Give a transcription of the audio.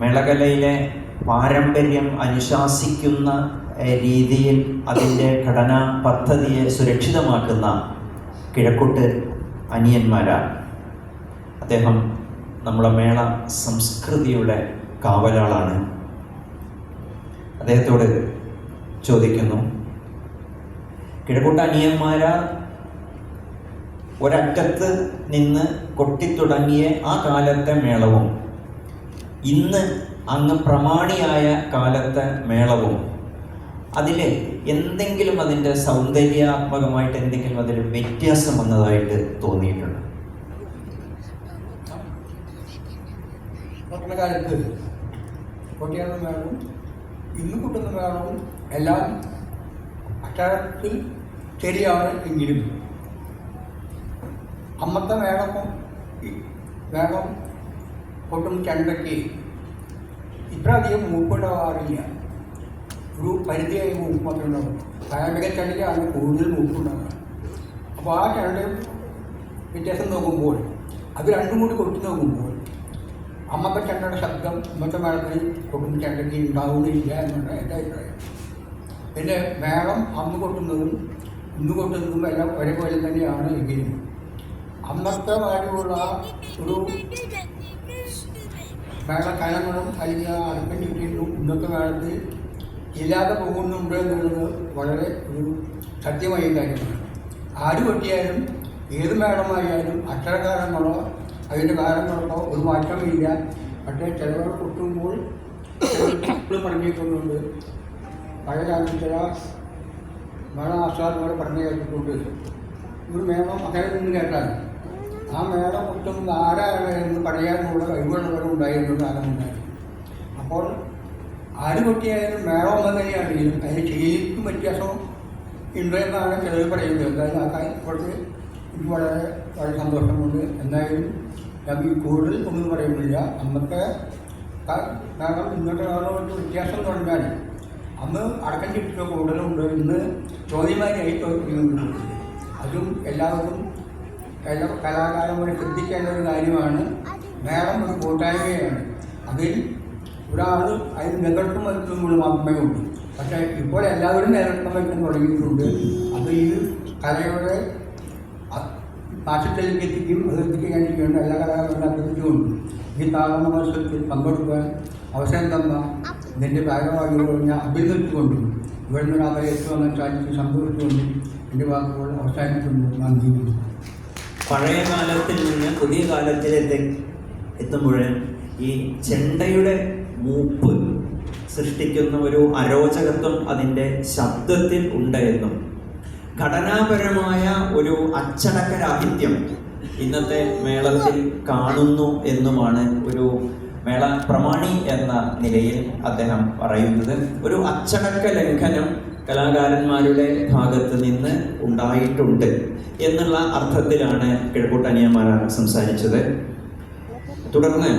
മേളകലയിലെ പാരമ്പര്യം അനുശാസിക്കുന്ന രീതിയിൽ അതിന്റെ ഘടനാ പദ്ധതിയെ സുരക്ഷിതമാക്കുന്ന കിഴക്കോട്ട് അനിയന്മാരാണ്. അദ്ദേഹം നമ്മുടെ മേള സംസ്കൃതിയുടെ കാവലാളാണ്. അദ്ദേഹത്തോട് ചോദിക്കുന്നു കിഴക്കോട്ട് അനിയന്മാരാ? ഒരറ്റത്ത് നിന്ന് കൊട്ടിത്തുടങ്ങിയ ആ കാലത്തെ മേളവും ഇന്ന് അങ്ങ് പ്രമാണിയായ കാലത്തെ മേളവും അതിൽ എന്തെങ്കിലും അതിന്റെ സൗന്ദര്യാത്മകമായിട്ട് എന്തെങ്കിലും അതിൽ വ്യത്യാസം വന്നതായിട്ട് തോന്നിയിട്ടുണ്ട്. പഠനകാലത്ത് കൊട്ടിയാടുന്ന മേളവും ഇന്ന് കൂട്ടുന്ന മേളവും എല്ലാം അക്ഷരത്തിൽ ശരിയാണ് എങ്കിലും അമ്മത്തെ ഈ മേളം കൊട്ടും ചണ്ടയ്ക്ക് ഇത്രയധികം മൂപ്പുണ്ടാവാറില്ല ഒരു പരിധിയായി മൂപ്പ് മാത്രമേ ഉണ്ടാവും പാരമ്പര്യ ചണ്ടയ്ക്കാണ് കൂടുതൽ മൂപ്പുണ്ടാവുക. അപ്പോൾ ആ ചണ്ട വ്യത്യാസം നോക്കുമ്പോൾ അത് രണ്ടും കൂടി കൊട്ടി നോക്കുമ്പോൾ അമ്മത്തെ ചണ്ടയുടെ ശബ്ദം ഇന്നത്തെ മേളത്തിൽ കൊട്ടും ചണ്ടയ്ക്ക് ഉണ്ടാവുന്നില്ല എന്നാണ് എന്റെ അഭിപ്രായം. പിന്നെ മേളം അന്ന് കൊട്ടുന്നതും ഇന്ന് കൊട്ടുന്നതും എല്ലാം ഒരേപോലെ തന്നെയാണ് എങ്കിലും അന്നത്തെ മാതിരിയുള്ള ഒരു മേളക്കലങ്ങളും അല്ലെങ്കിൽ അടുപ്പം ചുറ്റിയിട്ടും ഇന്നത്തെ കാലത്ത് ഇല്ലാതെ പോകുന്നുണ്ട് എന്നുള്ളത് വളരെ ഒരു സത്യമായ കാര്യമാണ്. ആര് കൊട്ടിയാലും ഏത് മേടമായാലും അക്ഷരകാലങ്ങളോ അതിന്റെ കാലങ്ങളോ ഒരു മാറ്റമില്ല. പക്ഷേ ചിലവർ കൊട്ടുമ്പോൾ ഇപ്പോഴും പറഞ്ഞിട്ടുണ്ട് പഴയ ചില മേള ആസ്വാദകർ പറഞ്ഞു കേട്ടിട്ടുണ്ട്. ഒരു മേളം അങ്ങനെ നിന്ന് കേട്ടാൽ ആ മേളം കൊട്ടുന്നത് ആരാണ് എന്ന് പറയാനുള്ള കഴിവുള്ളവരുണ്ടായിരുന്നു കാലമുണ്ടായിരുന്നു അപ്പോൾ ആടുപൊട്ടിയായാലും മേളം ഒന്ന് തന്നെയാണെങ്കിലും അതിന് ശരിക്കും വ്യത്യാസം ഉണ്ട് എന്നാണ് ചിലർ പറയുന്നത്. എന്തായാലും ആ കാര്യം കുറച്ച് എനിക്ക് വളരെ വളരെ സന്തോഷമുണ്ട്. എന്തായാലും ഞാൻ കൂടുതൽ ഒന്നും പറയുന്നില്ല. അന്നത്തെ കാരണം ഇന്നത്തെ കാലമായിട്ട് വ്യത്യാസം തുടങ്ങാൻ അന്ന് അടക്കം ചിട്ടിട്ട് കൂടുതലുണ്ട്. ഇന്ന് ചോദ്യമാരിയായി ചോദിക്കുന്നുണ്ട് അതും എല്ലാവർക്കും എല്ലാ കലാകാരന്മാരെ ശ്രദ്ധിക്കേണ്ട ഒരു കാര്യമാണ് മേളം ഒരു കൂട്ടായ്മയാണ്. അതിൽ ഒരാൾ അതിന് നേതൃത്വം മാത്രമേ ഉള്ളൂ. പക്ഷേ ഇപ്പോൾ എല്ലാവരും നേതൃത്വം വഹിക്കാൻ തുടങ്ങിയിട്ടുണ്ട്. അത് ഈ കലയുടെ നാശത്തിലേക്ക് എത്തിക്കും അത് എത്തിക്കാനിരിക്കേണ്ട എല്ലാ കലാകാരന്മാരും അഭ്യർത്ഥിച്ചുകൊണ്ട് ഈ താഴ്ന്ന മത്സരത്തിൽ പങ്കെടുക്കാൻ അവസരം തന്ന നിന്റെ ഭാഗമാകിയോട് ഞാൻ അഭിനന്ദിച്ചുകൊണ്ടും ഇവിടെ നിന്ന് അവരെ എത്തുവാൻ സാധിച്ച് സംഭവിച്ചുകൊണ്ടും എന്റെ വാക്കുകൾ അവസാനിക്കുന്നു. നന്ദി. പഴയ കാലത്തിൽ നിന്ന് പുതിയ കാലത്തിലെത്തി. എത്തുമ്പോൾ ഈ ചെണ്ടയുടെ മൂപ്പ് സൃഷ്ടിക്കുന്ന ഒരു അരോചകത്വം അതിന്റെ ശബ്ദത്തിൽ ഉണ്ട് എന്നും ഘടനാപരമായ ഒരു അച്ചടക്കരാഹിത്യം ഇന്നത്തെ മേളത്തിൽ കാണുന്നു എന്നുമാണ് ഒരു മേള പ്രമാണി എന്ന നിലയിൽ അദ്ദേഹം പറയുന്നത്. ഒരു അച്ചടക്ക ലംഘനം കലാകാരന്മാരുടെ ഭാഗത്ത് നിന്ന് ഉണ്ടായിട്ടുണ്ട് എന്നുള്ള അർത്ഥത്തിലാണ് കിഴക്കൂട്ടനിയന്മാരാണ് സംസാരിച്ചത്. തുടർന്ന്